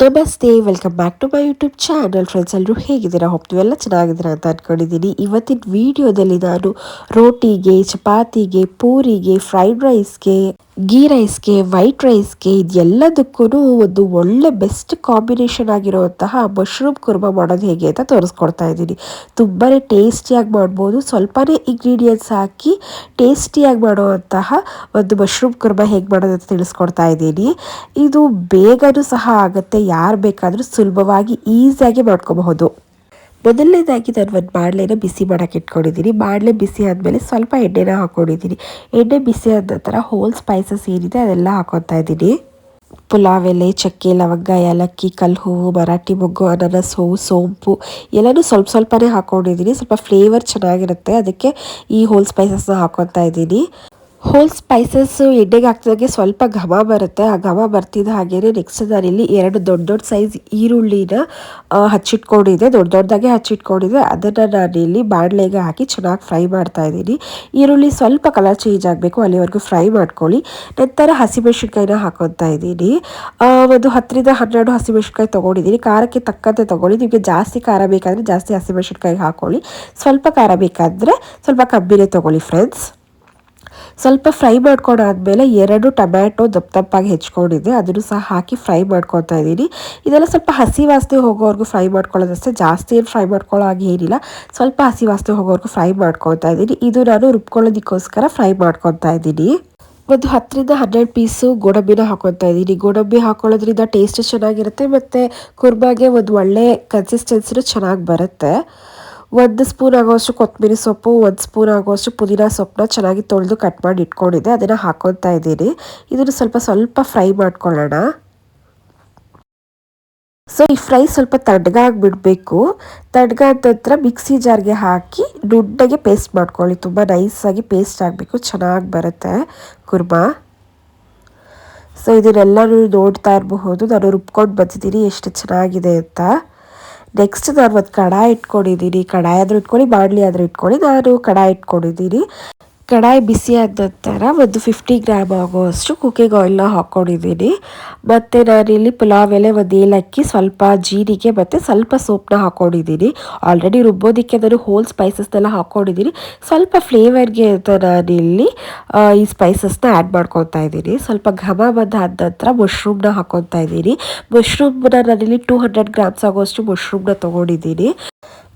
ನಮಸ್ತೆ welcome back to my YouTube channel friends ಎಲ್ಲರೂ ಹೇಗಿದ್ದೀರಾ? ಹೋಪ್ ಎಲ್ಲ ಚೆನ್ನಾಗಿದ್ದೀರಾ ಅಂತ ಅಂದ್ಕೊಂಡಿದ್ದೀನಿ ಇವತ್ತಿನ ವಿಡಿಯೋದಲ್ಲಿ ನಾನು ರೋಟಿಗೆ, ಚಪಾತಿಗೆ, ಪೂರಿಗೆ ಫ್ರೈಡ್ ರೈಸ್ಗೆ ಗೀ ರೈಸ್ಗೆ ವೈಟ್ ರೈಸ್ಗೆ ಇದೆಲ್ಲದಕ್ಕೂ ಒಂದು ಒಳ್ಳೆ ಬೆಸ್ಟ್ ಕಾಂಬಿನೇಷನ್ ಆಗಿರುವಂತಹ ಮಶ್ರೂಮ್ ಕುರ್ಮ ಮಾಡೋದು ಹೇಗೆ ಅಂತ ತೋರಿಸ್ಕೊಡ್ತಾ ಇದ್ದೀನಿ. ತುಂಬಾ ಟೇಸ್ಟಿಯಾಗಿ ಮಾಡ್ಬೋದು. ಸ್ವಲ್ಪನೇ ಇಂಗ್ರೀಡಿಯೆಂಟ್ಸ್ ಹಾಕಿ ಟೇಸ್ಟಿಯಾಗಿ ಮಾಡುವಂತಹ ಒಂದು ಮಶ್ರೂಮ್ ಕುರ್ಮ ಹೇಗೆ ಮಾಡೋದು ಅಂತ ತಿಳಿಸ್ಕೊಡ್ತಾ ಇದ್ದೀನಿ. ಇದು ಬೇಗನೂ ಸಹ ಆಗುತ್ತೆ, ಯಾರು ಬೇಕಾದರೂ ಸುಲಭವಾಗಿ ಈಸಿಯಾಗಿ ಮಾಡ್ಕೋಬಹುದು. ಮೊದಲನೇದಾಗಿ ನಾನು ಒಂದು ಬಾಣಲೆನ ಬಿಸಿ ಮಾಡೋಕೆ ಇಟ್ಕೊಂಡಿದ್ದೀನಿ. ಬಾಣಲೆ ಬಿಸಿ ಆದಮೇಲೆ ಸ್ವಲ್ಪ ಎಣ್ಣೆನ ಹಾಕ್ಕೊಂಡಿದ್ದೀನಿ ಎಣ್ಣೆ ಬಿಸಿ ಆದ ನಂತರ ಹೋಲ್ ಸ್ಪೈಸಸ್ ಏನಿದೆ ಅದೆಲ್ಲ ಹಾಕೊತಾ ಇದ್ದೀನಿ. ಪುಲಾವ್ ಎಲೆ, ಚಕ್ಕೆ, ಲವಂಗ, ಏಲಕ್ಕಿ ಕಲ್ಲು ಹೂವು ಮರಾಠಿ ಮೊಗ್ಗು, ಅನಾನಸ್ ಹೂವು ಸೋಂಪು ಎಲ್ಲನೂ ಸ್ವಲ್ಪ ಸ್ವಲ್ಪನೇ ಹಾಕ್ಕೊಂಡಿದ್ದೀನಿ ಸ್ವಲ್ಪ ಫ್ಲೇವರ್ ಚೆನ್ನಾಗಿರುತ್ತೆ. ಅದಕ್ಕೆ ಈ ಹೋಲ್ ಸ್ಪೈಸಸ್ನ ಹಾಕೊತಾ ಇದ್ದೀನಿ. ಹೋಲ್ ಸ್ಪೈಸಸ್ ಎಣ್ಣೆಗೆ ಹಾಕ್ತಿದಾಗೆ ಸ್ವಲ್ಪ ಘಮ ಬರುತ್ತೆ. ಆ ಘಮ ಬರ್ತಿದ್ದ ಹಾಗೇನೆ ನೆಕ್ಸ್ಟ್ ನಾನಿಲ್ಲಿ ಎರಡು ದೊಡ್ಡ ದೊಡ್ಡ ಸೈಜ್ ಈರುಳ್ಳಿನ ಹಚ್ಚಿಟ್ಕೊಂಡಿದ್ದೆ. ದೊಡ್ಡ ದೊಡ್ಡದಾಗೆ ಹಚ್ಚಿಟ್ಕೊಂಡಿದ್ದೆ. ಅದನ್ನು ನಾನಿಲ್ಲಿ ಬಾಣಲೆಗೆ ಹಾಕಿ ಚೆನ್ನಾಗಿ ಫ್ರೈ ಮಾಡ್ತಾ ಇದ್ದೀನಿ. ಈರುಳ್ಳಿ ಸ್ವಲ್ಪ ಕಲರ್ ಚೇಂಜ್ ಆಗಬೇಕು. ಅಲ್ಲಿವರೆಗೂ ಫ್ರೈ ಮಾಡ್ಕೊಳ್ಳಿ. ನಂತರ ಹಸಿಮೆಣಸಿನ್ಕಾಯಿನ ಹಾಕೊತಾ ಇದ್ದೀನಿ. ಒಂದು ಹತ್ತರಿಂದ ಹನ್ನೆರಡು ಹಸಿಮೆಣಸಿನ್ಕಾಯಿ ತೊಗೊಂಡಿದ್ದೀನಿ. ಖಾರಕ್ಕೆ ತಕ್ಕಂತೆ ತೊಗೊಳ್ಳಿ. ನಿಮಗೆ ಜಾಸ್ತಿ ಖಾರ ಬೇಕಾದರೆ ಜಾಸ್ತಿ ಹಸಿಮೆಣಸಿನ್ಕಾಯಿ ಹಾಕೊಳ್ಳಿ. ಸ್ವಲ್ಪ ಖಾರ ಬೇಕಾದರೆ ಸ್ವಲ್ಪ ಕಬ್ಬಿನೇ ತೊಗೊಳ್ಳಿ ಫ್ರೆಂಡ್ಸ್ ಸ್ವಲ್ಪ ಫ್ರೈ ಮಾಡ್ಕೊಂಡಾದ್ಮೇಲೆ ಎರಡು ಟೊಮ್ಯಾಟೊ ದಪ್ಪ ದಪ್ಪಾಗಿ ಹೆಚ್ಕೊಂಡಿದ್ದೆ. ಅದನ್ನು ಸಹ ಹಾಕಿ ಫ್ರೈ ಮಾಡ್ಕೊತಾ ಇದ್ದೀನಿ. ಇದೆಲ್ಲ ಸ್ವಲ್ಪ ಹಸಿ ವಾಸನೆ ಹೋಗೋವರೆಗೂ ಫ್ರೈ ಮಾಡ್ಕೊಳ್ಳೋದಷ್ಟೇ. ಜಾಸ್ತಿ ಏನು ಫ್ರೈ ಮಾಡ್ಕೊಳ್ಳೋ ಹಾಗೆ ಏನಿಲ್ಲ. ಸ್ವಲ್ಪ ಹಸಿ ವಾಸನೆ ಹೋಗೋವರೆಗೂ ಫ್ರೈ ಮಾಡ್ಕೊತಾ ಇದ್ದೀನಿ. ಇದು ನಾನು ರುಬ್ಕೊಳ್ಳೋದಕ್ಕೋಸ್ಕರ ಫ್ರೈ ಮಾಡ್ಕೊತಾ ಇದ್ದೀನಿ. ಒಂದು ಹತ್ತರಿಂದ ಹನ್ನೆರಡು ಪೀಸು ಗೋಡಂಬಿನ ಹಾಕೊತಾ ಇದ್ದೀನಿ. ಗೋಡಂಬಿ ಹಾಕೊಳ್ಳೋದ್ರಿಂದ ಟೇಸ್ಟ್ ಚೆನ್ನಾಗಿರುತ್ತೆ. ಮತ್ತು ಕುರ್ಮಾಗೆ ಒಂದು ಒಳ್ಳೆ ಕನ್ಸಿಸ್ಟೆನ್ಸಿನೂ ಚೆನ್ನಾಗಿ ಬರುತ್ತೆ. ಒಂದು ಸ್ಪೂನ್ ಆಗೋಷ್ಟು ಕೊತ್ತಂಬರಿ ಸೊಪ್ಪು, ಒಂದು ಸ್ಪೂನ್ ಆಗೋಷ್ಟು ಪುದೀನ ಸೊಪ್ಪನ್ನ ಚೆನ್ನಾಗಿ ತೊಳೆದು ಕಟ್ ಮಾಡಿ ಇಟ್ಕೊಂಡಿದ್ದೆ. ಅದನ್ನು ಹಾಕೊತಾ ಇದ್ದೀನಿ. ಇದನ್ನು ಸ್ವಲ್ಪ ಸ್ವಲ್ಪ ಫ್ರೈ ಮಾಡ್ಕೊಳ್ಳೋಣ. ಸೊ ಈ ಫ್ರೈ ಸ್ವಲ್ಪ ತಡ್ಗಾಗಿ ಬಿಡಬೇಕು ತಡ್ಗಾದ ನಂತರ ಮಿಕ್ಸಿ ಜಾರ್ಗೆ ಹಾಕಿ ನುಣ್ಣಗೆ ಪೇಸ್ಟ್ ಮಾಡ್ಕೊಳ್ಳಿ. ತುಂಬ ನೈಸಾಗಿ ಪೇಸ್ಟ್ ಆಗಬೇಕು. ಚೆನ್ನಾಗಿ ಬರುತ್ತೆ ಕುರ್ಮಾ. ಸೊ ಇದನ್ನೆಲ್ಲನೂ ನೋಡ್ತಾ ಇರಬಹುದು. ನಾನು ರುಬ್ಕೊಂಡು ಬಂದಿದ್ದೀನಿ. ಎಷ್ಟು ಚೆನ್ನಾಗಿದೆ ಅಂತ. ನೆಕ್ಸ್ಟ್ ನಾನು ಒಂದು ಕಡಾಯಿ ಇಟ್ಕೊಂಡಿದ್ದೀನಿ ಕಡಾಯಿ ಆದರೂ ಇಟ್ಕೊಳ್ಳಿ ಬಾಣಲಿ ಆದರೂ ಇಟ್ಕೊಳ್ಳಿ. ನಾನು ಕಡಾಯಿ ಇಟ್ಕೊಂಡಿದ್ದೀನಿ ಕಡಾಯಿ ಬಿಸಿ ಆದ ನಂತರ ಒಂದು ಫಿಫ್ಟಿ ಗ್ರಾಮ್ ಆಗುವಷ್ಟು ಕುಕ್ಕಿಂಗ್ ಆಯಿಲ್ನ ಹಾಕ್ಕೊಂಡಿದ್ದೀನಿ ಮತ್ತು ನಾನಿಲ್ಲಿ ಪುಲಾವ್ ಎಲೆ ಒಂದು ಏಲಕ್ಕಿ ಸ್ವಲ್ಪ ಜೀರಿಗೆ ಮತ್ತು ಸ್ವಲ್ಪ ಸೋಪ್ನ ಹಾಕ್ಕೊಂಡಿದ್ದೀನಿ ಆಲ್ರೆಡಿ ರುಬ್ಬೋದಕ್ಕೆ ನಾನು ಹೋಲ್ ಸ್ಪೈಸಸ್ನೆಲ್ಲ ಹಾಕ್ಕೊಂಡಿದ್ದೀನಿ ಸ್ವಲ್ಪ ಫ್ಲೇವರ್ಗೆ ಅಂತ ನಾನಿಲ್ಲಿ ಈ ಸ್ಪೈಸಸ್ನ ಆ್ಯಡ್ ಮಾಡ್ಕೊತಾ ಇದ್ದೀನಿ. ಸ್ವಲ್ಪ ಘಮ ಬಂದಾದ ನಂತರ ಮಶ್ರೂಮ್ನ ಹಾಕ್ಕೊತಾ ಇದ್ದೀನಿ. ಮಶ್ರೂಮ್ನ ನಾನಿಲ್ಲಿ ಟೂ ಹಂಡ್ರೆಡ್ ಗ್ರಾಮ್ಸ್ ಆಗುವಷ್ಟು ಮಶ್ರೂಮ್ನ ತೊಗೊಂಡಿದ್ದೀನಿ.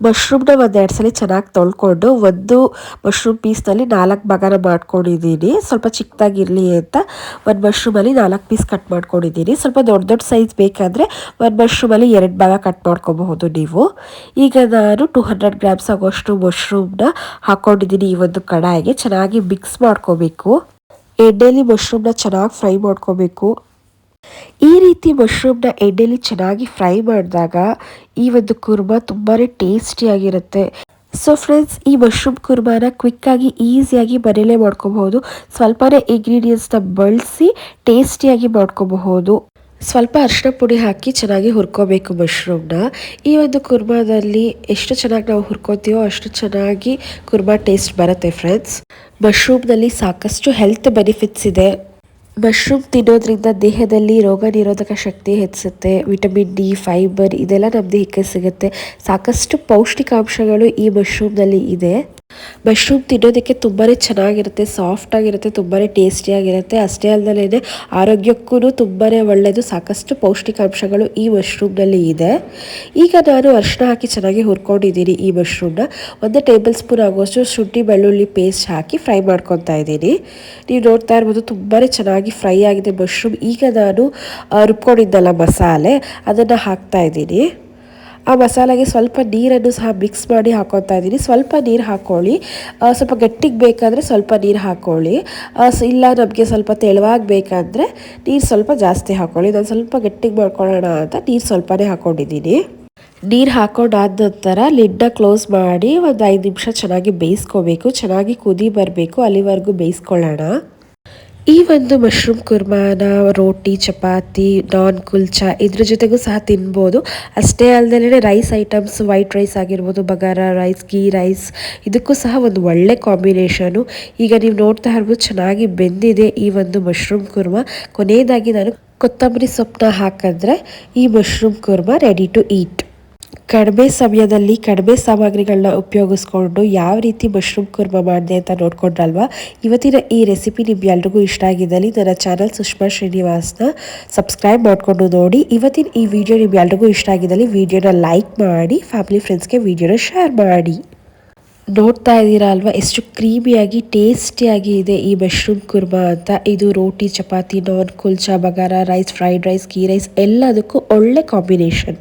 ಮಶ್ರೂಮ್ನ ಒಂದೆರಡು ಸಲ ಚೆನ್ನಾಗಿ ತೊಳ್ಕೊಂಡು ಒಂದು ಮಶ್ರೂಮ್ ಪೀಸ್ನಲ್ಲಿ ನಾಲ್ಕು ಭಾಗನ ಮಾಡ್ಕೊಂಡಿದ್ದೀನಿ ಸ್ವಲ್ಪ ಚಿಕ್ಕದಾಗಿರಲಿ ಅಂತ ಒಂದು ಮಶ್ರೂಮಲ್ಲಿ ನಾಲ್ಕು ಪೀಸ್ ಕಟ್ ಮಾಡ್ಕೊಂಡಿದ್ದೀನಿ ಸ್ವಲ್ಪ ದೊಡ್ಡ ದೊಡ್ಡ ಸೈಜ್ ಬೇಕಾದರೆ ಒಂದು ಮಶ್ರೂಮಲ್ಲಿ ಎರಡು ಭಾಗ ಕಟ್ ಮಾಡ್ಕೋಬಹುದು ನೀವು. ಈಗ ನಾನು ಟೂ ಹಂಡ್ರೆಡ್ ಗ್ರಾಮ್ಸ್ ಆಗೋಷ್ಟು ಮಶ್ರೂಮ್ನ ಹಾಕ್ಕೊಂಡಿದ್ದೀನಿ ಈ ಒಂದು ಕಡಾಯಿಗೆ. ಚೆನ್ನಾಗಿ ಮಿಕ್ಸ್ ಮಾಡ್ಕೋಬೇಕು. ಎಣ್ಣೆಲಿ ಮಶ್ರೂಮ್ನ ಚೆನ್ನಾಗಿ ಫ್ರೈ ಮಾಡ್ಕೋಬೇಕು. ಈ ರೀತಿ ಮಶ್ರೂಮ್ನ ಎಣ್ಣೆಲಿ ಚೆನ್ನಾಗಿ ಫ್ರೈ ಮಾಡಿದಾಗ ಈ ಒಂದು ಕುರ್ಮಾ ತುಂಬಾ ಟೇಸ್ಟಿಯಾಗಿರುತ್ತೆ. ಸೊ ಫ್ರೆಂಡ್ಸ್ ಈ ಮಶ್ರೂಮ್ ಕುರ್ಮಾನ ಕ್ವಿಕ್ಕಾಗಿ ಈಸಿಯಾಗಿ ಮನೇಲೇ ಮಾಡ್ಕೋಬಹುದು. ಸ್ವಲ್ಪನೇ ಇಂಗ್ರೀಡಿಯೆಂಟ್ಸ್ನ ಬಳಸಿ ಟೇಸ್ಟಿಯಾಗಿ ಮಾಡ್ಕೋಬಹುದು. ಸ್ವಲ್ಪ ಅರಿಶಿನ ಪುಡಿ ಹಾಕಿ ಚೆನ್ನಾಗಿ ಹುರ್ಕೋಬೇಕು ಮಶ್ರೂಮ್ನ. ಈ ಒಂದು ಕುರ್ಮಾದಲ್ಲಿ ಎಷ್ಟು ಚೆನ್ನಾಗಿ ನಾವು ಹುರ್ಕೋತೀವೋ ಅಷ್ಟು ಚೆನ್ನಾಗಿ ಕುರ್ಮಾ ಟೇಸ್ಟ್ ಬರುತ್ತೆ ಫ್ರೆಂಡ್ಸ್ ಮಶ್ರೂಮ್ನಲ್ಲಿ ಸಾಕಷ್ಟು ಹೆಲ್ತ್ ಬೆನಿಫಿಟ್ಸ್ ಇದೆ. ಮಶ್ರೂಮ್ ತಿನ್ನೋದ್ರಿಂದ ದೇಹದಲ್ಲಿ ರೋಗ ನಿರೋಧಕ ಶಕ್ತಿ ಹೆಚ್ಚುತ್ತೆ ವಿಟಮಿನ್ ಡಿ, ಫೈಬರ್ ಇದೆಲ್ಲ ನಮ್ಮ ದೇಹಕ್ಕೆ ಸಿಗುತ್ತೆ. ಸಾಕಷ್ಟು ಪೌಷ್ಟಿಕಾಂಶಗಳು ಈ ಮಶ್ರೂಮ್ನಲ್ಲಿ ಇದೆ. ಮಶ್ರೂಮ್ ತಿನ್ನೋದಕ್ಕೆ ತುಂಬಾ ಚೆನ್ನಾಗಿರುತ್ತೆ ಸಾಫ್ಟ್ ಆಗಿರುತ್ತೆ ತುಂಬಾ ಟೇಸ್ಟಿಯಾಗಿರುತ್ತೆ ಅಷ್ಟೇ ಅಲ್ಲದೇ ಆರೋಗ್ಯಕ್ಕೂ ತುಂಬಾ ಒಳ್ಳೆಯದು ಸಾಕಷ್ಟು ಪೌಷ್ಟಿಕಾಂಶಗಳು ಈ ಮಶ್ರೂಮ್ನಲ್ಲಿ ಇದೆ. ಈಗ ನಾನು ಅರಿಶಿನ ಹಾಕಿ ಚೆನ್ನಾಗಿ ಹುರ್ಕೊಂಡಿದ್ದೀನಿ ಈ ಮಶ್ರೂಮ್ನ ಒಂದು ಟೇಬಲ್ ಸ್ಪೂನ್ ಆಗುವಷ್ಟು ಶುಂಠಿ, ಬೆಳ್ಳುಳ್ಳಿ ಪೇಸ್ಟ್ ಹಾಕಿ ಫ್ರೈ ಮಾಡ್ಕೊತಾ ಇದ್ದೀನಿ. ನೀವು ನೋಡ್ತಾ ಇರ್ಬೋದು ತುಂಬಾ ಚೆನ್ನಾಗಿ ಫ್ರೈ ಆಗಿದೆ ಮಶ್ರೂಮ್ ಈಗ ನಾನು ರುಬ್ಕೊಂಡಿದ್ದಲ್ಲ ಮಸಾಲೆ, ಅದನ್ನು ಹಾಕ್ತಾ ಇದ್ದೀನಿ. ಆ ಮಸಾಲೆಗೆ ಸ್ವಲ್ಪ ನೀರನ್ನು ಸಹ ಮಿಕ್ಸ್ ಮಾಡಿ ಹಾಕೋತಾ ಇದ್ದೀನಿ. ಸ್ವಲ್ಪ ನೀರು ಹಾಕ್ಕೊಳ್ಳಿ ಸ್ವಲ್ಪ ಗಟ್ಟಿಗೆ ಬೇಕಾದರೆ ಸ್ವಲ್ಪ ನೀರು ಹಾಕ್ಕೊಳ್ಳಿ ಇಲ್ಲ ನಮಗೆ ಸ್ವಲ್ಪ ತೆಳುವಾಗಿ ಬೇಕಾದರೆ ನೀರು ಸ್ವಲ್ಪ ಜಾಸ್ತಿ ಹಾಕ್ಕೊಳ್ಳಿ ನಾನು ಸ್ವಲ್ಪ ಗಟ್ಟಿಗೆ ಮಾಡ್ಕೊಳ್ಳೋಣ ಅಂತ ನೀರು ಸ್ವಲ್ಪನೇ ಹಾಕ್ಕೊಂಡಿದ್ದೀನಿ ನೀರು ಹಾಕೊಂಡಾದ ನಂತರ ಲಿಡ್ಡ ಕ್ಲೋಸ್ ಮಾಡಿ ಒಂದು ಐದು ನಿಮಿಷ ಚೆನ್ನಾಗಿ ಬೇಯಿಸ್ಕೋಬೇಕು. ಚೆನ್ನಾಗಿ ಕುದಿ ಬರಬೇಕು. ಅಲ್ಲಿವರೆಗೂ ಬೇಯಿಸ್ಕೊಳ್ಳೋಣ. ಈ ಒಂದು ಮಶ್ರೂಮ್ ಕುರ್ಮಾನ ರೋಟಿ ಚಪಾತಿ ನಾನ್ ಕುಲ್ಚಾ ಇದ್ರ ಜೊತೆಗೂ ಸಹ ತಿನ್ಬೋದು. ಅಷ್ಟೇ ಅಲ್ಲದೆ ರೈಸ್ ಐಟಮ್ಸ್ ವೈಟ್ ರೈಸ್ ಆಗಿರ್ಬೋದು, ಬಗಾರ ರೈಸ್ ಗೀ ರೈಸ್ ಇದಕ್ಕೂ ಸಹ ಒಂದು ಒಳ್ಳೆ ಕಾಂಬಿನೇಷನು ಈಗ ನೀವು ನೋಡ್ತಾ ಇರ್ಬೋದು ಚೆನ್ನಾಗಿ ಬೆಂದಿದೆ ಈ ಒಂದು ಮಶ್ರೂಮ್ ಕುರ್ಮಾ ಕೊನೆಯದಾಗಿ ನಾನು ಕೊತ್ತಂಬರಿ ಸೊಪ್ಪನ್ನ ಹಾಕಿದ್ರೆ ಈ mushroom kurma ready to eat ಕಡಿಮೆ ಸಮಯದಲ್ಲಿ ಕಡಿಮೆ ಸಾಮಗ್ರಿಗಳನ್ನ ಉಪಯೋಗಿಸ್ಕೊಂಡು ಯಾವ ರೀತಿ ಮಶ್ರೂಮ್ ಕುರ್ಮ ಮಾಡಿದೆ ಅಂತ ನೋಡ್ಕೊಂಡ್ರಲ್ವಾ? ಇವತ್ತಿನ ಈ ರೆಸಿಪಿ ನಿಮ್ಗೆಲ್ರಿಗೂ ಇಷ್ಟ ಆಗಿದ್ದಲ್ಲಿ ನನ್ನ ಚಾನಲ್ ಸುಷ್ಮಾ ಶ್ರೀನಿವಾಸ್ನ ಸಬ್ಸ್ಕ್ರೈಬ್ ಮಾಡಿಕೊಂಡು ನೋಡಿ. ಇವತ್ತಿನ ಈ ವಿಡಿಯೋ ನಿಮ್ಗೆಲ್ರಿಗೂ ಇಷ್ಟ ಆಗಿದ್ದಲ್ಲಿ ವಿಡಿಯೋನ ಲೈಕ್ ಮಾಡಿ ಫ್ಯಾಮಿಲಿ ಫ್ರೆಂಡ್ಸ್ಗೆ ವಿಡಿಯೋನ ಶೇರ್ ಮಾಡಿ. ನೋಡ್ತಾ ಇದ್ದೀರಾ ಅಲ್ವಾ? ಎಷ್ಟು ಕ್ರೀಮಿಯಾಗಿ ಟೇಸ್ಟಿಯಾಗಿ ಇದೆ ಈ ಮಶ್ರೂಮ್ ಕುರ್ಮಾ ಅಂತ. ಇದು ರೋಟಿ, chapati naan kulcha bagara rice fried rice ghee rice ಎಲ್ಲದಕ್ಕೂ ಒಳ್ಳೆ combination